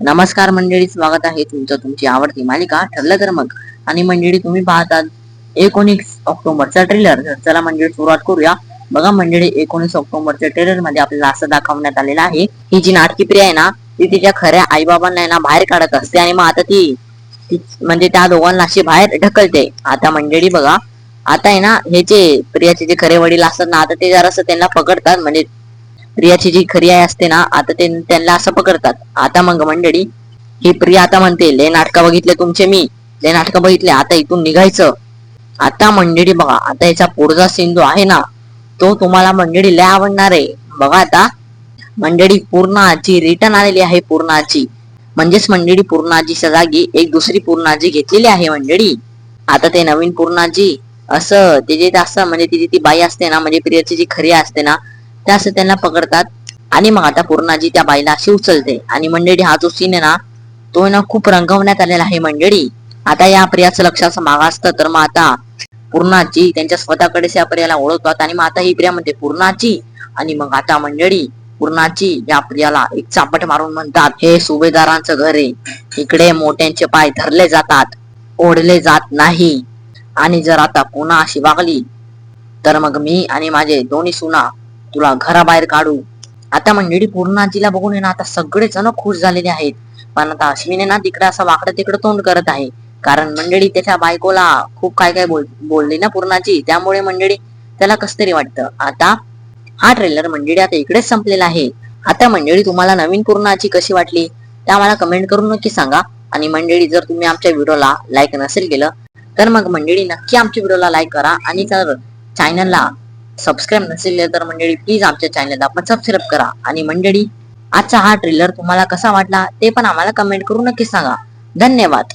नमस्कार मंडळी स्वागत आहे तुमचं तुमची आवडती मालिका ठरलं तर मग. आणि मंडळी तुम्ही पाहतात एकोणीस ऑक्टोबरचा ट्रेलर चला मंडळी सुरुवात करूया. बघा मंडळी एकोणीस ऑक्टोबरच्या ट्रेलरमध्ये आपल्याला असं दाखवण्यात आलेलं आहे. ही जी नाटकी प्रिया आहे ना ती तिच्या खऱ्या आईबाबांना आहे ना बाहेर काढत असते आणि मग आता ती ती- म्हणजे त्या दोघांना अशी बाहेर ढकलते. आता मंडळी बघा. आता आहे ना हे जे प्रियाचे जे खरे वडील असतात ना आता ते जरासं त्यांना पकडतात. म्हणजे प्रियाची जी खरी आई असते ना आता ते त्यांना असं पकडतात. आता मग मंडळी ही प्रिया आता म्हणते ले नाटक बघितले तुमचे मी. ले नाटक बघितले आता इथून निघायचं. आता मंडळी बघा आता याचा पुढचा सीन जो आहे ना तो तुम्हाला मंडळी लय आवडणार आहे. बघा आता मंडळी पूर्णाची रिटर्न आलेली आहे पूर्णाची. म्हणजेच मंडळी पूर्णाजीच्या जागी एक दुसरी पूर्णाजी घेतलेली आहे मंडळी. आता ते नवीन पूर्णाजी असं ते जे असं म्हणजे तिची ती बाई असते ना म्हणजे प्रियाची जी खरी असते ना ते असं त्यांना पकडतात. आणि मग आता पूर्णाजी त्या बाईला अशी उचलते. आणि मंडळी हा जो सीन आहे ना तो आहे ना खूप रंगवण्यात आलेला आहे मंडळी. आता या प्रियाचं लक्षाचं मागा असतं तर मग आता पूर्णाची त्यांच्या स्वतःकडेच या प्रियाला ओळखतात. आणि मग आता ही प्रिया म्हणते पूर्णाची आणि मग आता मंडळी पूर्णाची या प्रियाला एक चापट मारून म्हणतात हे सुभेदारांचं घर आहे. इकडे मोठ्यांचे पाय धरले जातात ओढले जात नाही. आणि जर आता पुन्हा अशी वागली तर मग मी आणि माझे दोन्ही सुना तुला घराबाहेर काढू. आता मंडळी पूर्ण आजीला बघून ना आता सगळेच जण खुश झालेले आहेत. पण आता अश्विनी ना तिकडे असं वाकडं तिकडं तोंड करत आहे. कारण मंडळी त्याच्या बायकोला खूप काय काय बोल बोलली ना पूर्णाची त्यामुळे मंडळी त्याला कस तरी वाटतं. आता हा ट्रेलर मंडळी आता इकडेच संपलेला आहे. आता मंडळी तुम्हाला नवीन पूर्णाची कशी वाटली? ते आम्हाला कमेंट करून नक्की सांगा. आणि मंडळी जर तुम्ही आमच्या व्हिडिओला लाईक नसेल केलं तर मग मंडळी नक्की आमच्या व्हिडिओला लाईक करा. आणि जर चॅनलला सबस्क्राईब नसेल तर मंडळी प्लीज आमच्या चॅनलला आपण सबस्क्राईब करा. आणि मंडळी आजचा हा ट्रेलर तुम्हाला कसा वाटला ते पण आम्हाला कमेंट करून नक्की सांगा. धन्यवाद.